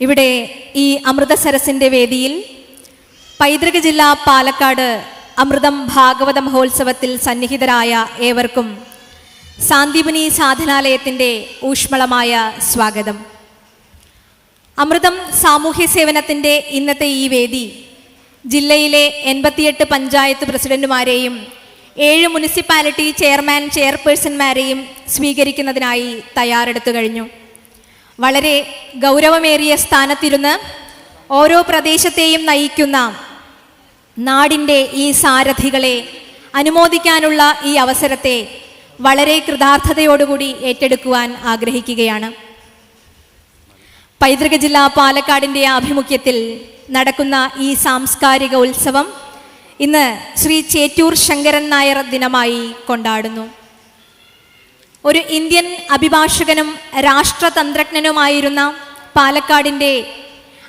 ഇവിടെ ഈ അമൃതസരസിന്റെ വേദിയിൽ പൈതൃക ജില്ല പാലക്കാട് അമൃതം ഭാഗവത മഹോത്സവത്തിൽ സന്നിഹിതരായ ഏവർക്കും സാന്ദീപനി സാധനാലയത്തിന്റെ ഊഷ്മളമായ സ്വാഗതം. അമൃതം സാമൂഹ്യ സേവനത്തിന്റെ ഇന്നത്തെ ഈ വേദി ജില്ലയിലെ എൺപത്തിയെട്ട് പഞ്ചായത്ത് പ്രസിഡന്റുമാരെയും ഏഴ് മുനിസിപ്പാലിറ്റി ചെയർമാൻ ചെയർപേഴ്സൺമാരെയും സ്വീകരിക്കുന്നതിനായി തയ്യാറെടുത്തു കഴിഞ്ഞു. വളരെ ഗൗരവമേറിയ സ്ഥാനത്തിരുന്ന് ഓരോ പ്രദേശത്തെയും നയിക്കുന്ന നാടിന്റെ ഈ സാരഥികളെ അനുമോദിക്കാനുള്ള ഈ അവസരത്തെ വളരെ കൃതാർത്ഥതയോടുകൂടി ഏറ്റെടുക്കുവാൻ ആഗ്രഹിക്കുകയാണ്. പൈതൃക ജില്ല പാലക്കാടിന്റെ ആഭിമുഖ്യത്തിൽ നടക്കുന്ന ഈ സാംസ്കാരിക ഉത്സവം ഇന്ന് ശ്രീ ചേറ്റൂർ ശങ്കരൻ നായർ ദിനമായി കൊണ്ടാടുന്നു. ഒരു ഇന്ത്യൻ അഭിഭാഷകനും രാഷ്ട്രതന്ത്രജ്ഞനുമായിരുന്ന പാലക്കാടിന്റെ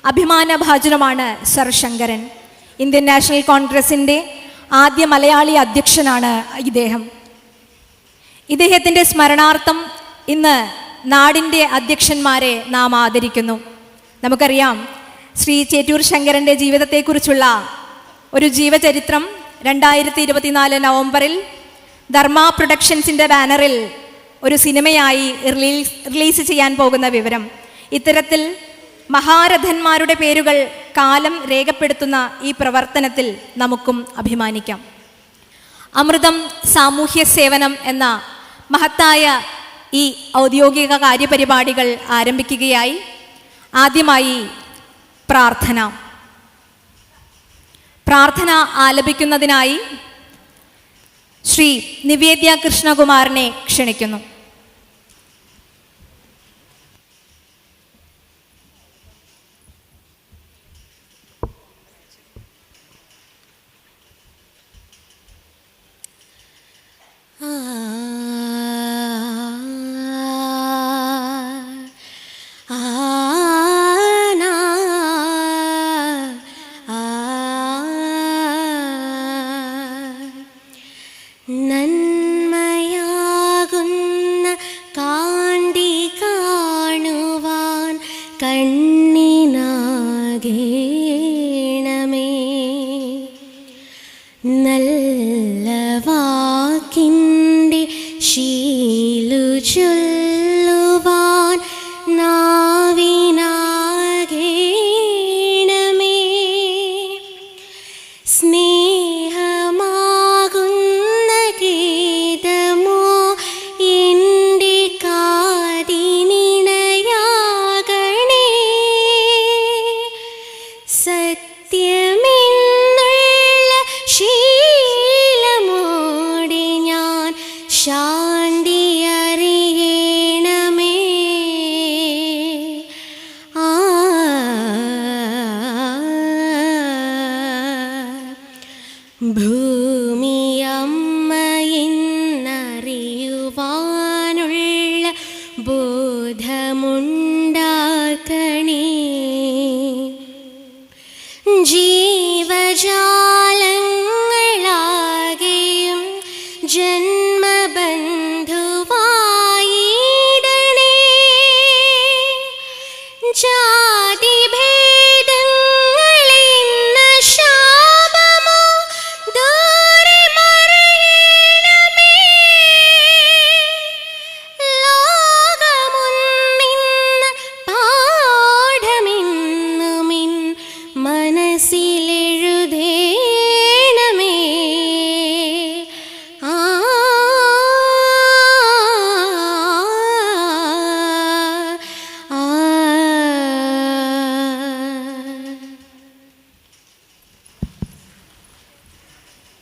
അഭിമാനഭാജനമാണ് സർ ശങ്കരൻ. ഇന്ത്യൻ നാഷണൽ കോൺഗ്രസിന്റെ ആദ്യ മലയാളി അധ്യക്ഷനാണ് ഇദ്ദേഹം. ഇദ്ദേഹത്തിന്റെ സ്മരണാർത്ഥം ഇന്ന് നാടിന്റെ അധ്യക്ഷന്മാരെ നാം ആദരിക്കുന്നു. നമുക്കറിയാം ശ്രീ ചേറ്റൂർ ശങ്കരന്റെ ജീവിതത്തെക്കുറിച്ചുള്ള ഒരു ജീവചരിത്രം രണ്ടായിരത്തി ഇരുപത്തിനാല് നവംബറിൽ ധർമ്മ പ്രൊഡക്ഷൻസിന്റെ ബാനറിൽ ഒരു സിനിമയായി റിലീസ് റിലീസ് ചെയ്യാൻ പോകുന്ന വിവരം. ഇത്തരത്തിൽ മഹാരഥന്മാരുടെ പേരുകൾ കാലം രേഖപ്പെടുത്തുന്ന ഈ പ്രവർത്തനത്തിൽ നമുക്കും അഭിമാനിക്കാം. അമൃതം സാമൂഹ്യ സേവനം എന്ന മഹത്തായ ഈ ഔദ്യോഗിക കാര്യപരിപാടികൾ ആരംഭിക്കുകയായി. ആദ്യമായി പ്രാർത്ഥന. പ്രാർത്ഥന ആലപിക്കുന്നതിനായി ശ്രീ നിവേദ്യ കൃഷ്ണകുമാറിനെ ക്ഷണിക്കുന്നു. day.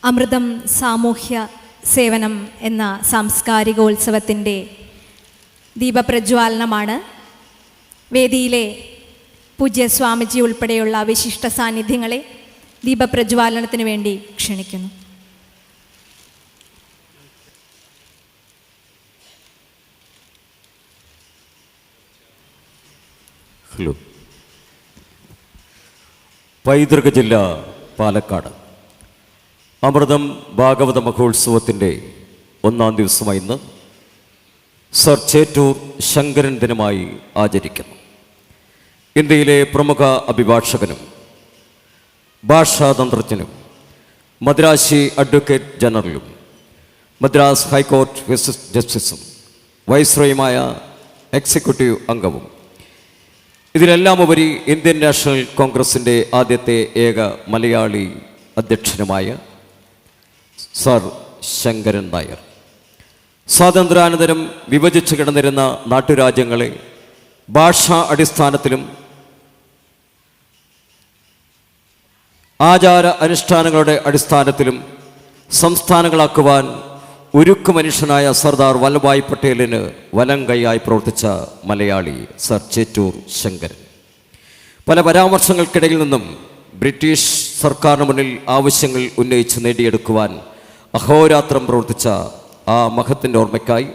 അമൃതം സാമൂഹ്യ സേവനം എന്ന സാംസ്കാരികോത്സവത്തിന്റെ ദീപപ്രജ്വാലനമാണ്. വേദിയിലെ പൂജ്യ സ്വാമിജി ഉൾപ്പെടെയുള്ള വിശിഷ്ട സാന്നിധ്യങ്ങളെ ദീപപ്രജ്വാലനത്തിന് വേണ്ടി ക്ഷണിക്കുന്നു. ഹലോ. പൈതൃക ജില്ല പാലക്കാട്. അമൃതം ഭാഗവത മഹോത്സവത്തിന്റെ ഒന്നാം ദിവസമായി ഇന്ന് സർ ചേറ്റൂർ ശങ്കരൻ ദിനമായി ആചരിക്കുന്നു. ഇന്ത്യയിലെ പ്രമുഖ അഭിഭാഷകനും ഭാഷാതന്ത്രജ്ഞനും മദ്രാശി അഡ്വക്കേറ്റ് ജനറലും മദ്രാസ് ഹൈക്കോർട്ട് ജസ്റ്റിസും വൈസ്രോയുമായ എക്സിക്യൂട്ടീവ് അംഗവും ഇതിനെല്ലാം ഉപരി ഇന്ത്യൻ നാഷണൽ കോൺഗ്രസിന്റെ ആദ്യത്തെ ഏക മലയാളി അധ്യക്ഷനുമായ സർ ശങ്കരൻ നായർ. സ്വാതന്ത്ര്യാനന്തരം വിഭജിച്ച് കിടന്നിരുന്ന നാട്ടുരാജ്യങ്ങളെ ഭാഷാ അടിസ്ഥാനത്തിലും ആചാര അനുഷ്ഠാനങ്ങളുടെ അടിസ്ഥാനത്തിലും സംസ്ഥാനങ്ങളാക്കുവാൻ ഉരുക്കു മനുഷ്യനായ സർദാർ വല്ലഭായ് പട്ടേലിന് വലം കൈയായി പ്രവർത്തിച്ച മലയാളി സർ ചേറ്റൂർ ശങ്കരൻ. പല പരാമർശങ്ങൾക്കിടയിൽ നിന്നും ബ്രിട്ടീഷ് സർക്കാരിന് മുന്നിൽ ആവശ്യങ്ങൾ ഉന്നയിച്ച് നേടിയെടുക്കുവാൻ അഹോരാത്രം പ്രവർത്തിച്ച ആ മഹത്തിന്റെ ഓർമ്മയ്ക്കായി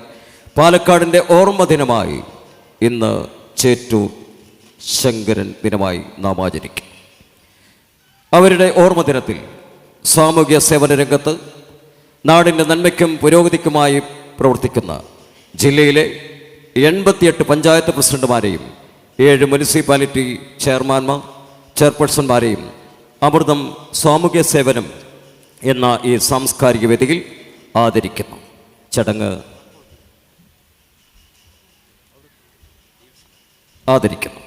പാലക്കാടിന്റെ ഓർമ്മ ദിനമായി ഇന്ന് ചേറ്റൂർ ശങ്കരൻ ദിനമായി നാം ആചരിക്കും. അവരുടെ ഓർമ്മ ദിനത്തിൽ സാമൂഹ്യ സേവന രംഗത്ത് നാടിന്റെ നന്മയ്ക്കും പുരോഗതിക്കുമായി പ്രവർത്തിക്കുന്ന ജില്ലയിലെ എൺപത്തിയെട്ട് പഞ്ചായത്ത് പ്രസിഡന്റുമാരെയും ഏഴ് മുനിസിപ്പാലിറ്റി ചെയർമാൻമാർ ചെയർപേഴ്സൺമാരെയും അമൃതം സാമൂഹ്യ സേവനം എന്ന ഈ സാംസ്കാരിക വേദിയിൽ ആദരിക്കുന്നു. ചടങ്ങ് ആദരിക്കുന്നു.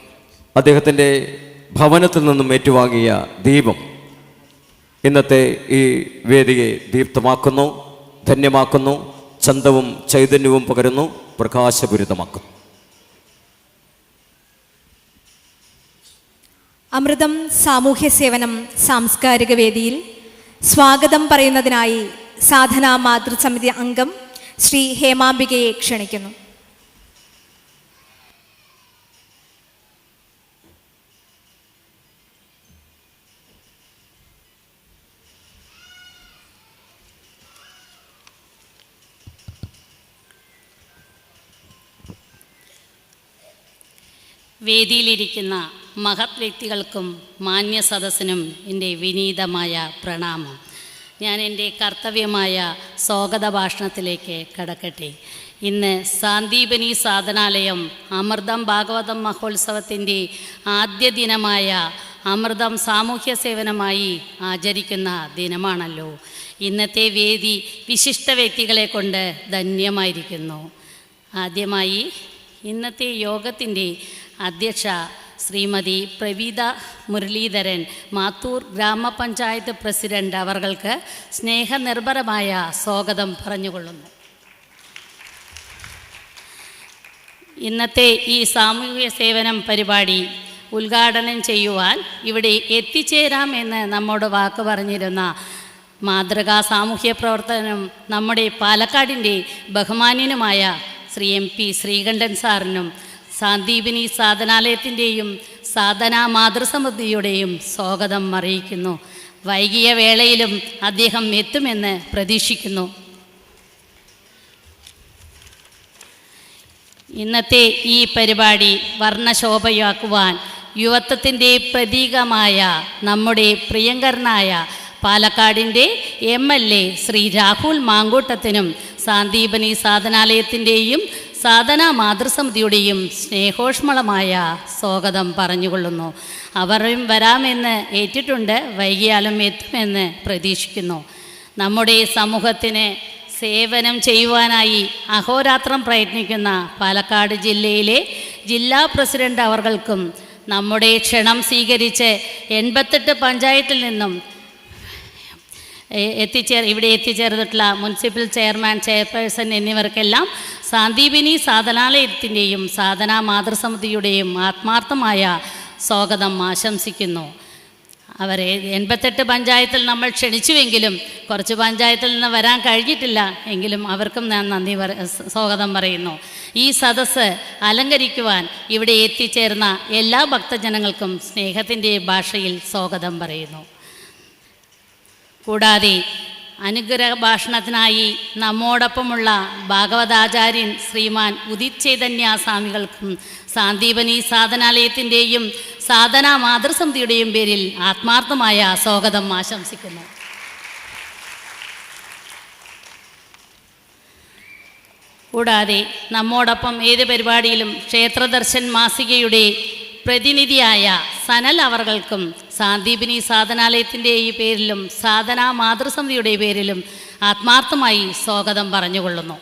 അദ്ദേഹത്തിന്റെ ഭവനത്തിൽ നിന്നും ഏറ്റുവാങ്ങിയ ദീപം ഇന്നത്തെ ഈ വേദിയെ ദീപ്തമാക്കുന്നു ധന്യമാക്കുന്നു ചന്തവും ചൈതന്യവും പകരുന്നു പ്രകാശപൂരിതമാക്കുന്നു. അമൃതം സാമൂഹ്യ സേവനം സാംസ്കാരിക വേദിയിൽ സ്വാഗതം പറയുന്നതിനായി സാധനാ മാതൃസമിതി അംഗം ശ്രീ ഹേമാംബികയെ ക്ഷണിക്കുന്നു. വേദിയിലിരിക്കുന്ന മഹത് വ്യക്തികൾക്കും മാന്യ സദസ്സിനും എന്റെ വിനീതമായ പ്രണാമം. ഞാൻ എന്റെ കർത്തവ്യമായ സ്വാഗത ഭാഷണത്തിലേക്ക് കടക്കട്ടെ. ഇന്ന് സാന്ദീപനി സാധനാലയം അമൃതം ഭാഗവതം മഹോത്സവത്തിന്റെ ആദ്യ ദിനമായ അമൃതം സാമൂഹ്യ സേവനമായി ആചരിക്കുന്ന ദിനമാണല്ലോ. ഇന്നത്തെ വേദി വിശിഷ്ട വ്യക്തികളെ കൊണ്ട് ധന്യമായിരിക്കുന്നു. ആദ്യമായി ഇന്നത്തെ യോഗത്തിന്റെ അധ്യക്ഷ ശ്രീമതി പ്രവീത മുരളീധരൻ മാത്തൂർ ഗ്രാമപഞ്ചായത്ത് പ്രസിഡന്റ് അവർക്ക് സ്നേഹനിർഭരമായ സ്വാഗതം പറഞ്ഞുകൊള്ളുന്നു. ഇന്നത്തെ ഈ സാമൂഹ്യ സേവനം പരിപാടി ഉദ്ഘാടനം ചെയ്യുവാൻ ഇവിടെ എത്തിച്ചേരാം എന്ന് നമ്മോട് വാക്ക് പറഞ്ഞിരുന്ന മാതൃകാ സാമൂഹ്യ പ്രവർത്തനം നമ്മുടെ പാലക്കാടിന്റെ ബഹുമാന്യനുമായ ശ്രീ എം പി ശ്രീകണ്ഠൻ സാറിനും സാന്ദീപിനി സാധനാലയത്തിന്റെയും സാധനാ മാതൃസമിതിയുടെയും സ്വാഗതം അറിയിക്കുന്നു. വൈകിയ വേളയിലും അദ്ദേഹം എത്തുമെന്ന് പ്രതീക്ഷിക്കുന്നു. ഇന്നത്തെ ഈ പരിപാടി വർണശോഭയാക്കുവാൻ യുവത്വത്തിന്റെ പ്രതീകമായ നമ്മുടെ പ്രിയങ്കരനായ പാലക്കാടിന്റെ M L A Shri Rahul മാങ്കൂട്ടത്തിനും Sandeepani സാധനാലയത്തിന്റെയും സാധന മാതൃസമിതിയുടെയും സ്നേഹോഷ്മളമായ സ്വാഗതം പറഞ്ഞുകൊള്ളുന്നു. അവരും വരാമെന്ന് ഏറ്റിട്ടുണ്ട് വൈകിയാലും എത്തുമെന്ന് പ്രതീക്ഷിക്കുന്നു. നമ്മുടെ സമൂഹത്തിന് സേവനം ചെയ്യുവാനായി അഹോരാത്രം പ്രയത്നിക്കുന്ന പാലക്കാട് ജില്ലയിലെ ജില്ലാ പ്രസിഡന്റ് അവർകൾക്കും നമ്മുടെ ക്ഷണം സ്വീകരിച്ച് എൺപത്തെട്ട് പഞ്ചായത്തിൽ നിന്നും എത്തിച്ചേർ ഇവിടെ എത്തിച്ചേർന്നിട്ടുള്ള മുനിസിപ്പൽ ചെയർമാൻ ചെയർപേഴ്സൺ എന്നിവർക്കെല്ലാം സാന്ദീപിനി സാധനാലയത്തിന്റെയും സാധന മാതൃസമിതിയുടെയും ആത്മാർത്ഥമായ സ്വാഗതം ആശംസിക്കുന്നു. അവരെ എൺപത്തെട്ട് പഞ്ചായത്തിൽ നമ്മൾ ക്ഷണിച്ചുവെങ്കിലും കുറച്ച് പഞ്ചായത്തിൽ നിന്ന് വരാൻ കഴിഞ്ഞിട്ടില്ല എങ്കിലും അവർക്കും ഞാൻ നന്ദി പറ സ്വാഗതം പറയുന്നു. ഈ സദസ്സ് അലങ്കരിക്കുവാൻ ഇവിടെ എത്തിച്ചേർന്ന എല്ലാ ഭക്തജനങ്ങൾക്കും സ്നേഹത്തിന്റെ ഭാഷയിൽ സ്വാഗതം പറയുന്നു. കൂടാതെ അനുഗ്രഹ ഭാഷണത്തിനായി നമ്മോടൊപ്പമുള്ള ഭാഗവതാചാര്യൻ ശ്രീമാൻ ഉദിത് സ്വാമികൾക്കും സാന്ദീപനി സാധനാലയത്തിന്റെയും സാധന മാതൃസമിതിയുടെയും പേരിൽ ആത്മാർത്ഥമായ സ്വാഗതം ആശംസിക്കുന്നു. കൂടാതെ നമ്മോടൊപ്പം ഏത് പരിപാടിയിലും ക്ഷേത്രദർശൻ മാസികയുടെ പ്രതിനിധിയായ സനൽ അവർകൾക്കും സാന്ദീപിനി സാധനാലയത്തിന്റെ ഈ പേരിലും സാധന മാതൃസമിതിയുടെ പേരിലും ആത്മാർത്ഥമായി സ്വാഗതം പറഞ്ഞുകൊള്ളുന്നു.